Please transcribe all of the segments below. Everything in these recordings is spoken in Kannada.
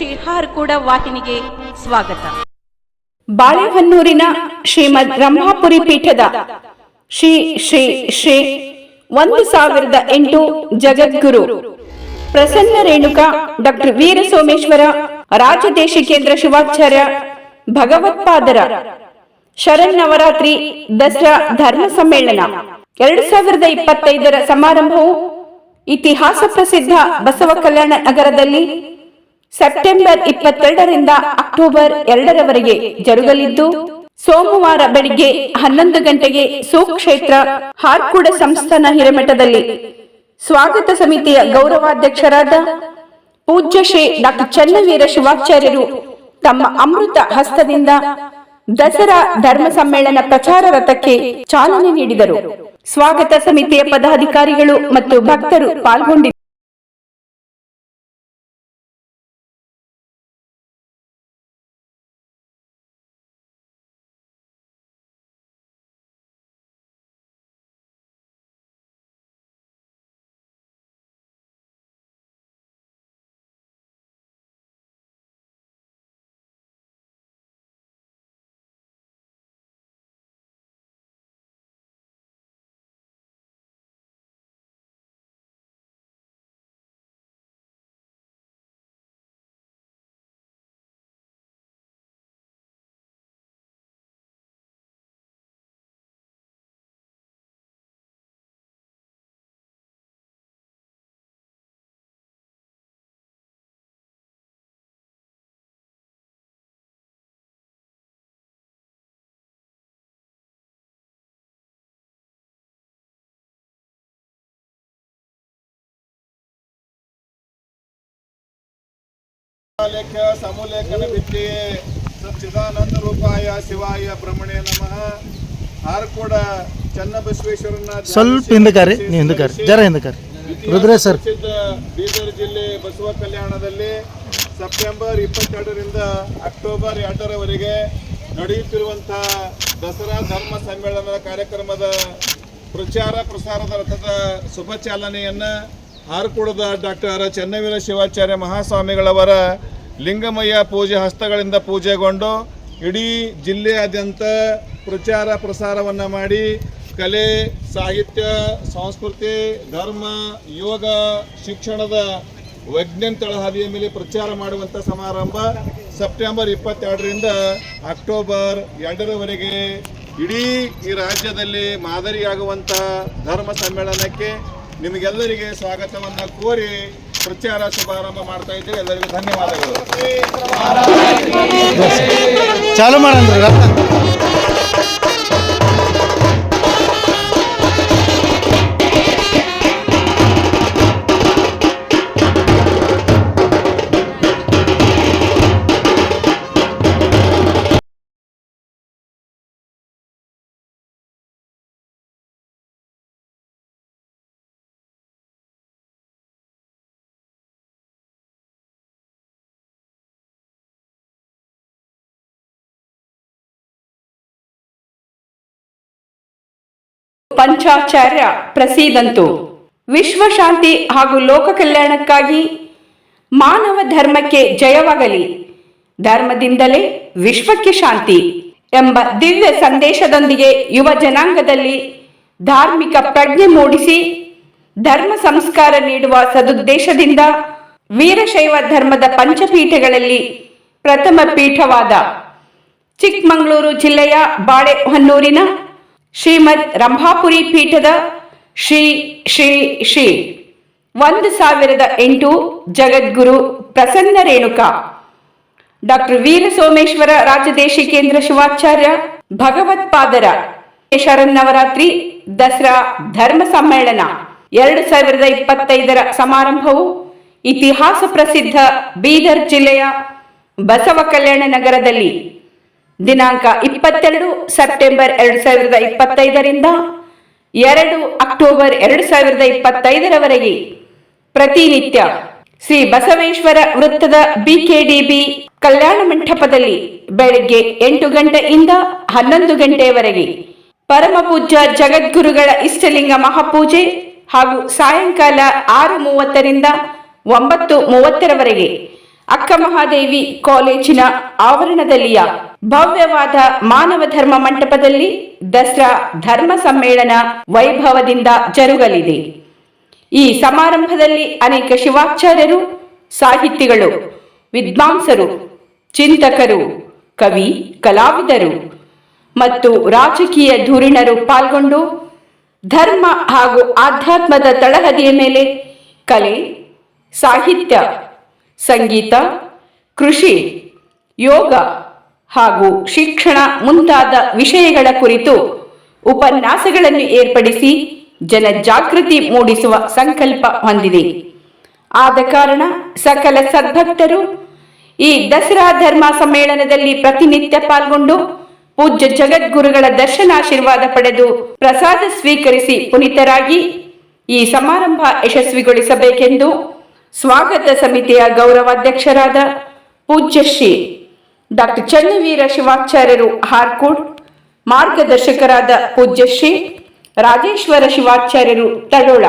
ಶ್ರೀ ಕೂಡ ವಾಹಿನಿಗೆ ಸ್ವಾಗತ. ಬಾಳೆಹೊನ್ನೂರಿನ ಶ್ರೀಮದ್ ಬ್ರಹ್ಮಪುರಿ ಪೀಠದ ಶ್ರೀ ಶ್ರೀ ಶ್ರೀ ಒಂದು ಸಾವಿರದ ಎಂಟು ಜಗದ್ಗುರು ಪ್ರಸನ್ನ ರೇಣುಕ ಡಾಕ್ಟರ್ ವೀರ ಸೋಮೇಶ್ವರ ರಾಜದೇಶಿಕೇಂದ್ರ ಶಿವಾಚಾರ್ಯ ಭಗವತ್ಪಾದರ ಶರನ್ನವರಾತ್ರಿ ದಸರಾ ಧರ್ಮ ಸಮ್ಮೇಳನ. ಎರಡು ಸಾವಿರದ ಇಪ್ಪತ್ತೈದರ ಸಮಾರಂಭವು ಇತಿಹಾಸ ಪ್ರಸಿದ್ಧ ಬಸವ ಕಲ್ಯಾಣ ನಗರದಲ್ಲಿ ಸೆಪ್ಟೆಂಬರ್ ಇಪ್ಪತ್ತೆರಡರಿಂದ ಅಕ್ಟೋಬರ್ ಎರಡರವರೆಗೆ ಜರುಗಲಿದ್ದು ಸೋಮವಾರ ಬೆಳಿಗ್ಗೆ ಹನ್ನೊಂದು ಗಂಟೆಗೆ ಸುಕ್ಷೇತ್ರ ಹಾರ್ಕೂಡ ಸಂಸ್ಥಾನ ಹಿರೇಮಠದಲ್ಲಿ ಸ್ವಾಗತ ಸಮಿತಿಯ ಗೌರವಾಧ್ಯಕ್ಷರಾದ ಪೂಜ್ಯ ಶ್ರೀ ಡಾಕ್ಟರ್ ಚನ್ನವೀರ ಶಿವಾಚಾರ್ಯರು ತಮ್ಮ ಅಮೃತ ಹಸ್ತದಿಂದ ದಸರಾ ಧರ್ಮ ಸಮ್ಮೇಳನ ಪ್ರಚಾರ ರಥಕ್ಕೆ ಚಾಲನೆ ನೀಡಿದರು. ಸ್ವಾಗತ ಸಮಿತಿಯ ಪದಾಧಿಕಾರಿಗಳು ಮತ್ತು ಭಕ್ತರು ಪಾಲ್ಗೊಂಡಿದ್ದರು. ಲೇಖ ಸಮೂಲೇಖನ ಬಿತ್ತಿ ಸಚ್ಚಿದಾನಂದ ರೂಪಾಯ ಶಿವಾಯ ಬ್ರಹ್ಮಣೇ ನಮಃ. ಹಾರ್ಕೋಡ ಚನ್ನಬಸವೇಶ್ವರನ ಸ್ವಲ್ಪ ಹಿಂದಕಾರಿ ಹಿಂದಕಾರಿ ಜರ ಹಿಂದಕಾರಿ ರುದ್ರೇಶ್ ಸರ್. ಬೀದರ್ ಜಿಲ್ಲೆ ಬಸವ ಕಲ್ಯಾಣದಲ್ಲಿ ಸೆಪ್ಟೆಂಬರ್ ಇಪ್ಪತ್ತೆರಡರಿಂದ ಅಕ್ಟೋಬರ್ ಎರಡರವರೆಗೆ ನಡೆಯುತ್ತಿರುವಂತಹ ದಸರಾ ಧರ್ಮ ಸಮ್ಮೇಳನದ ಕಾರ್ಯಕ್ರಮದ ಪ್ರಚಾರ ಪ್ರಸಾರದ ರಥದ ಶುಭ ಚಾಲನೆಯನ್ನ ಹಾರ್ಕೂಡದ ಡಾಕ್ಟರ್ ಚನ್ನವೀರ ಶಿವಾಚಾರ್ಯ ಮಹಾಸ್ವಾಮಿಗಳವರ ಲಿಂಗಮಯ್ಯ ಪೂಜೆ ಹಸ್ತಗಳಿಂದ ಪೂಜೆಗೊಂಡು ಇಡೀ ಜಿಲ್ಲೆಯಾದ್ಯಂತ ಪ್ರಚಾರ ಪ್ರಸಾರವನ್ನು ಮಾಡಿ ಕಲೆ, ಸಾಹಿತ್ಯ, ಸಂಸ್ಕೃತಿ, ಧರ್ಮ, ಯೋಗ, ಶಿಕ್ಷಣದ ವೈಜ್ಞಾನ ತಳಹದಿಯ ಮೇಲೆ ಪ್ರಚಾರ ಮಾಡುವಂಥ ಸಮಾರಂಭ ಸೆಪ್ಟೆಂಬರ್ ಇಪ್ಪತ್ತೆರಡರಿಂದ ಅಕ್ಟೋಬರ್ ಎರಡರವರೆಗೆ ಇಡೀ ಈ ರಾಜ್ಯದಲ್ಲಿ ಮಾದರಿಯಾಗುವಂತಹ ಧರ್ಮ ಸಮ್ಮೇಳನಕ್ಕೆ ನಿಮಗೆಲ್ಲರಿಗೆ ಸ್ವಾಗತವನ್ನು ಕೋರಿ ಪ್ರಚಾರ ಶುಭಾರಂಭ ಮಾಡ್ತಾ ಇದ್ದೇವೆ. ಎಲ್ಲರಿಗೂ ಧನ್ಯವಾದಗಳು. ಚಾಲು ಪಂಚಾಚಾರ್ಯ ಪ್ರಸೀದಂತು. ವಿಶ್ವಶಾಂತಿ ಹಾಗೂ ಲೋಕ ಕಲ್ಯಾಣಕ್ಕಾಗಿ ಮಾನವ ಧರ್ಮಕ್ಕೆ ಜಯವಾಗಲಿ. ಧರ್ಮದಿಂದಲೇ ವಿಶ್ವಕ್ಕೆ ಶಾಂತಿ ಎಂಬ ದಿವ್ಯ ಸಂದೇಶದೊಂದಿಗೆ ಯುವ ಜನಾಂಗದಲ್ಲಿ ಧಾರ್ಮಿಕ ಪ್ರಜ್ಞೆ ಮೂಡಿಸಿ, ಧರ್ಮ ಸಂಸ್ಕಾರ ನೀಡುವ ಸದುದ್ದೇಶದಿಂದ ವೀರಶೈವ ಧರ್ಮದ ಪಂಚಪೀಠಗಳಲ್ಲಿ ಪ್ರಥಮ ಪೀಠವಾದ ಚಿಕ್ಕಮಗಳೂರು ಜಿಲ್ಲೆಯ ಬಾಳೆಹೊನ್ನೂರಿನ ಶ್ರೀಮದ್ ರಂಭಾಪುರಿ ಪೀಠದ ಶ್ರೀ ಶ್ರೀ ಶ್ರೀ ಒಂದು ಸಾವಿರದ ಎಂಟು ಜಗದ್ಗುರು ಪ್ರಸನ್ನ ರೇಣುಕ, ಡಾಕ್ಟರ್ ವೀರ ಸೋಮೇಶ್ವರ ರಾಜದೇಶಿಕೇಂದ್ರ ಶಿವಾಚಾರ್ಯ ಭಗವತ್ಪಾದರ ಶರನ್ನವರಾತ್ರಿ ದಸರಾ ಧರ್ಮ ಸಮ್ಮೇಳನ, ಎರಡು ಸಾವಿರದ ಇಪ್ಪತ್ತೈದರ ಸಮಾರಂಭವು ಇತಿಹಾಸ ಪ್ರಸಿದ್ಧ ಬೀದರ್ ಜಿಲ್ಲೆಯ ಬಸವ ಕಲ್ಯಾಣ ನಗರದಲ್ಲಿ ದಿನಾಂಕ ಇಪ್ಪತ್ತೆರಡು ಸೆಪ್ಟೆಂಬರ್ ಎರಡು ಸಾವಿರದ ಇಪ್ಪತ್ತೈದರಿಂದ ಎರಡು ಅಕ್ಟೋಬರ್ ಎರಡು ಸಾವಿರದ ಇಪ್ಪತ್ತೈದರವರೆಗೆ ಪ್ರತಿನಿತ್ಯ ಶ್ರೀ ಬಸವೇಶ್ವರ ವೃತ್ತದ ಬಿಕೆಡಿಬಿ ಕಲ್ಯಾಣ ಮಂಟಪದಲ್ಲಿ ಬೆಳಗ್ಗೆ ಎಂಟು ಗಂಟೆಯಿಂದ ಹನ್ನೊಂದು ಗಂಟೆಯವರೆಗೆ ಪರಮಪೂಜ್ಯ ಜಗದ್ಗುರುಗಳ ಇಷ್ಟಲಿಂಗ ಮಹಾಪೂಜೆ ಹಾಗೂ ಸಾಯಂಕಾಲ ಆರು ಮೂವತ್ತರಿಂದ ಒಂಬತ್ತು ಮೂವತ್ತರವರೆಗೆ ಅಕ್ಕಮಹಾದೇವಿ ಕಾಲೇಜಿನ ಆವರಣದಲ್ಲಿಯ ಭವ್ಯವಾದ ಮಾನವ ಧರ್ಮ ಮಂಟಪದಲ್ಲಿ ದಸರಾ ಧರ್ಮ ಸಮ್ಮೇಳನ ವೈಭವದಿಂದ ಜರುಗಲಿದೆ. ಈ ಸಮಾರಂಭದಲ್ಲಿ ಅನೇಕ ಶಿವಾಚಾರ್ಯರು, ಸಾಹಿತಿಗಳು, ವಿದ್ವಾಂಸರು, ಚಿಂತಕರು, ಕವಿ, ಕಲಾವಿದರು ಮತ್ತು ರಾಜಕೀಯ ಧುರೀಣರು ಪಾಲ್ಗೊಂಡು ಧರ್ಮ ಹಾಗೂ ಆಧ್ಯಾತ್ಮದ ತಳಹದಿಯ ಮೇಲೆ ಕಲೆ, ಸಾಹಿತ್ಯ ಸಂಗೀತ, ಕೃಷಿ, ಯೋಗ ಹಾಗೂ ಶಿಕ್ಷಣ ಮುಂತಾದ ವಿಷಯಗಳ ಕುರಿತು ಉಪನ್ಯಾಸಗಳನ್ನು ಏರ್ಪಡಿಸಿ ಜನಜಾಗೃತಿ ಮೂಡಿಸುವ ಸಂಕಲ್ಪ ಹೊಂದಿದೆ. ಆದ ಕಾರಣ ಸಕಲ ಸದ್ಭಕ್ತರು ಈ ದಸರಾ ಧರ್ಮ ಸಮ್ಮೇಳನದಲ್ಲಿ ಪ್ರತಿನಿತ್ಯ ಪಾಲ್ಗೊಂಡು ಪೂಜ್ಯ ಜಗದ್ಗುರುಗಳ ದರ್ಶನಾಶೀರ್ವಾದ ಪಡೆದು ಪ್ರಸಾದ ಸ್ವೀಕರಿಸಿ ಪುನೀತರಾಗಿ ಈ ಸಮಾರಂಭ ಯಶಸ್ವಿಗೊಳಿಸಬೇಕೆಂದು ಸ್ವಾಗತ ಸಮಿತಿಯ ಗೌರವಾಧ್ಯಕ್ಷರಾದ ಪೂಜ್ಯ ಶ್ರೀ ಡಾಕ್ಟರ್ ಚನ್ನವೀರ ಶಿವಾಚಾರ್ಯರು ಹಾರ್ಕೋಡ್, ಮಾರ್ಗದರ್ಶಕರಾದ ಪೂಜ್ಯ ಶ್ರೀ ರಾಜೇಶ್ವರ ಶಿವಾಚಾರ್ಯರು ತಡೋಳ.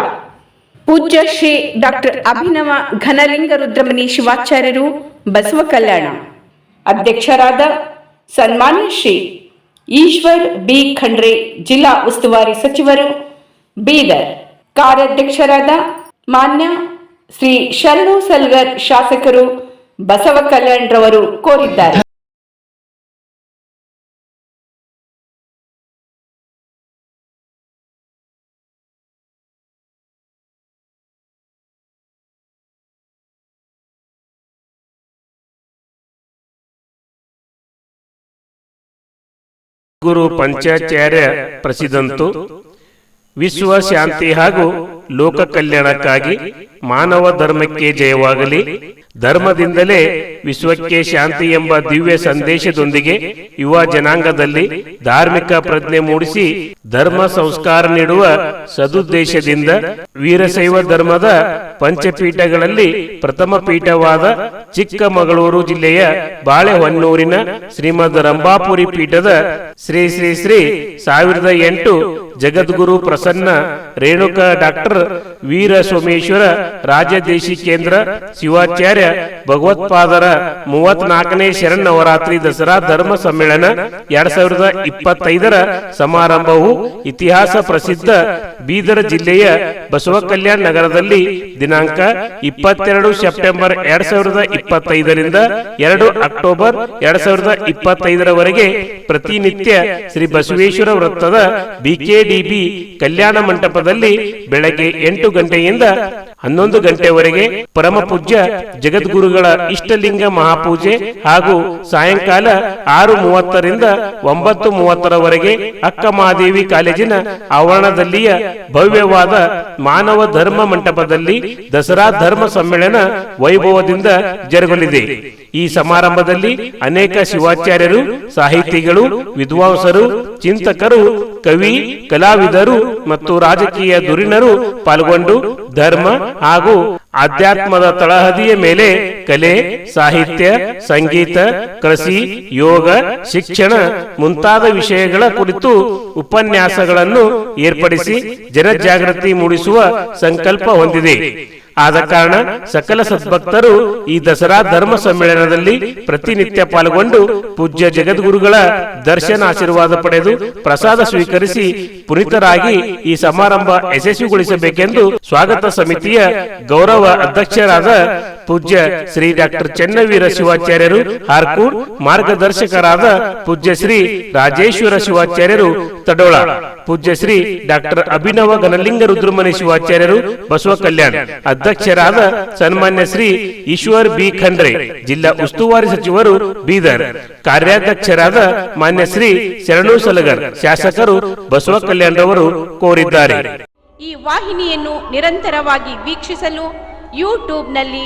ಪೂಜ್ಯ ಶ್ರೀ ಡಾಕ್ಟರ್ ಅಭಿನವ ಘನಲಿಂಗ ರುದ್ರಮಣಿ ಶಿವಾಚಾರ್ಯರು ಬಸವ ಕಲ್ಯಾಣ ಅಧ್ಯಕ್ಷರಾದ ಸನ್ಮಾನ್ಯ ಶ್ರೀ ಈಶ್ವರ್ ಬಿ ಖಂಡ್ರೆ ಜಿಲ್ಲಾ ಉಸ್ತುವಾರಿ ಸಚಿವರು ಬೀದರ್. ಕಾರ್ಯಾಧ್ಯಕ್ಷರಾದ ಮಾನ್ಯ ಶ್ರೀ ಶರಣು ಸಲ್ಗರ್ ಶಾಸಕರು ಬಸವ ಕಲ್ಯಾಣ್ರವರು ಕೋರಿದ್ದಾರೆ. ಗುರು ಪಂಚಾಚಾರ್ಯ ಪ್ರಸಿದ್ಧಂತು ವಿಶ್ವ ಶಾಂತಿ ಹಾಗೂ ಲೋಕ ಕಲ್ಯಾಣಕ್ಕಾಗಿ ಮಾನವ ಧರ್ಮಕ್ಕೆ ಜಯವಾಗಲಿ. ಧರ್ಮದಿಂದಲೇ ವಿಶ್ವಕ್ಕೆ ಶಾಂತಿ ಎಂಬ ದಿವ್ಯ ಸಂದೇಶದೊಂದಿಗೆ ಯುವ ಜನಾಂಗದಲ್ಲಿ ಧಾರ್ಮಿಕ ಪ್ರಜ್ಞೆ ಮೂಡಿಸಿ ಧರ್ಮ ಸಂಸ್ಕಾರ ನೀಡುವ ಸದುದ್ದೇಶದಿಂದ ವೀರಶೈವ ಧರ್ಮದ ಪಂಚಪೀಠಗಳಲ್ಲಿ ಪ್ರಥಮ ಪೀಠವಾದ ಚಿಕ್ಕಮಗಳೂರು ಜಿಲ್ಲೆಯ ಬಾಳೆಹೊನ್ನೂರಿನ ಶ್ರೀಮದ್ ರಂಭಾಪುರಿ ಪೀಠದ ಶ್ರೀ ಶ್ರೀ ಶ್ರೀ ಸಾವಿರದ ಎಂಟು ಜಗದ್ಗುರು ಪ್ರಸನ್ನ ರೇಣುಕ ಡಾಕ್ಟರ್ ವೀರ ಸೋಮೇಶ್ವರ ರಾಜದೇಶಿ ಕೇಂದ್ರ ಶಿವಾಚಾರ್ಯ ಭಗವತ್ಪಾದರ ಮೂವತ್ನಾಲ್ಕನೇ ಶರನ್ನವರಾತ್ರಿ ದಸರಾ ಧರ್ಮ ಸಮ್ಮೇಳನ ಎರಡ್ ಸಾವಿರದ ಇಪ್ಪತ್ತೈದರ ಸಮಾರಂಭವು ಇತಿಹಾಸ ಪ್ರಸಿದ್ಧ ಬೀದರ್ ಜಿಲ್ಲೆಯ ಬಸವ ಕಲ್ಯಾಣ ನಗರದಲ್ಲಿ ದಿನಾಂಕ ಇಪ್ಪತ್ತೆರಡು ಸೆಪ್ಟೆಂಬರ್ ಎರಡ್ ಸಾವಿರದ ಇಪ್ಪತ್ತೈದರಿಂದ ಎರಡು ಅಕ್ಟೋಬರ್ ಎರಡ್ ಸಾವಿರದ ಇಪ್ಪತ್ತೈದರವರೆಗೆ ಪ್ರತಿನಿತ್ಯ ಶ್ರೀ ಬಸವೇಶ್ವರ ವೃತ್ತದ ಬಿಕೆಡಿಬಿ ಕಲ್ಯಾಣ ಮಂಟಪದಲ್ಲಿ ಬೆಳಗ್ಗೆ ಎಂಟು ಗಂಟೆಯಿಂದ ಹನ್ನೊಂದು ಗಂಟೆವರೆಗೆ ಪರಮ ಪೂಜ್ಯ ಜಗದ್ಗುರುಗಳ ಇಷ್ಟಲಿಂಗ ಮಹಾಪೂಜೆ ಹಾಗೂ ಸಾಯಂಕಾಲ ಆರು ಮೂವತ್ತರಿಂದ ಒಂಬತ್ತು ಮೂವತ್ತರವರೆಗೆ ಅಕ್ಕ ಮಹಾದೇವಿ ಕಾಲೇಜಿನ ಆವರಣದಲ್ಲಿಯ ಭವ್ಯವಾದ ಮಾನವ ಧರ್ಮ ಮಂಟಪದಲ್ಲಿ ದಸರಾ ಧರ್ಮ ಸಮ್ಮೇಳನ ವೈಭವದಿಂದ ಜರುಗಲಿದೆ. ಈ ಸಮಾರಂಭದಲ್ಲಿ ಅನೇಕ ಶಿವಾಚಾರ್ಯರು, ಸಾಹಿತಿಗಳು, ವಿದ್ವಾಂಸರು, ಚಿಂತಕರು ಕವಿ, ಕಲಾವಿದರು ಮತ್ತು ರಾಜಕೀಯ ದುರಿಣರು ಪಾಲ್ಗೊಂಡು ಧರ್ಮ ಹಾಗೂ ಆಧ್ಯಾತ್ಮದ ತಳಹದಿಯ ಮೇಲೆ ಕಲೆ, ಸಾಹಿತ್ಯ, ಸಂಗೀತ, ಕೃಷಿ, ಯೋಗ, ಶಿಕ್ಷಣ ಮುಂತಾದ ವಿಷಯಗಳ ಕುರಿತು ಉಪನ್ಯಾಸಗಳನ್ನು ಏರ್ಪಡಿಸಿ ಜನಜಾಗೃತಿ ಮೂಡಿಸುವ ಸಂಕಲ್ಪ ಹೊಂದಿದೆ. ಆದ ಕಾರಣ ಸಕಲ ಸದ್ಭಕ್ತರು ಈ ದಸರಾ ಧರ್ಮ ಸಮ್ಮೇಳನದಲ್ಲಿ ಪ್ರತಿನಿತ್ಯ ಪಾಲ್ಗೊಂಡು ಪೂಜ್ಯ ಜಗದ್ಗುರುಗಳ ದರ್ಶನ ಆಶೀರ್ವಾದ ಪಡೆದು ಪ್ರಸಾದ ಸ್ವೀಕರಿಸಿ ಪುನೀತರಾಗಿ ಈ ಸಮಾರಂಭ ಯಶಸ್ವಿಗೊಳಿಸಬೇಕೆಂದು ಸ್ವಾಗತ ಸಮಿತಿಯ ಗೌರವ ಅಧ್ಯಕ್ಷರಾದ ಪೂಜ್ಯ ಶ್ರೀ ಡಾಕ್ಟರ್ ಚೆನ್ನವೀರ ಶಿವಾಚಾರ್ಯರು ಹಾರ್ಕೂಡ್ ಮಾರ್ಗದರ್ಶಕರಾದ ಪೂಜ್ಯ ಶ್ರೀ ರಾಜೇಶ್ವರ ಶಿವಾಚಾರ್ಯರು ತಡೋಳ, ಪೂಜ್ಯ ಶ್ರೀ ಡಾಕ್ಟರ್ ಅಭಿನವ ಘನಲಿಂಗ ರುದ್ರಮನಿ ಶಿವಾಚಾರ್ಯರು ಬಸವ ಕಲ್ಯಾಣ್ ಅಧ್ಯಕ್ಷರಾದ ಸನ್ಮಾನ್ಯ ಶ್ರೀ ಈಶ್ವರ್ ಬಿ ಖಂಡ್ರೆ, ಜಿಲ್ಲಾ ಉಸ್ತುವಾರಿ ಸಚಿವರು ಬೀದರ್, ಕಾರ್ಯಾಧ್ಯಕ್ಷರಾದ ಮಾನ್ಯ ಶ್ರೀ ಶರಣು ಸಲಗರ್, ಶಾಸಕರು ಬಸವ ಕಲ್ಯಾಣ್ರವರು ಕೋರಿದ್ದಾರೆ. ಈ ವಾಹಿನಿಯನ್ನು ನಿರಂತರವಾಗಿ ವೀಕ್ಷಿಸಲು ಯೂಟ್ಯೂಬ್ನಲ್ಲಿ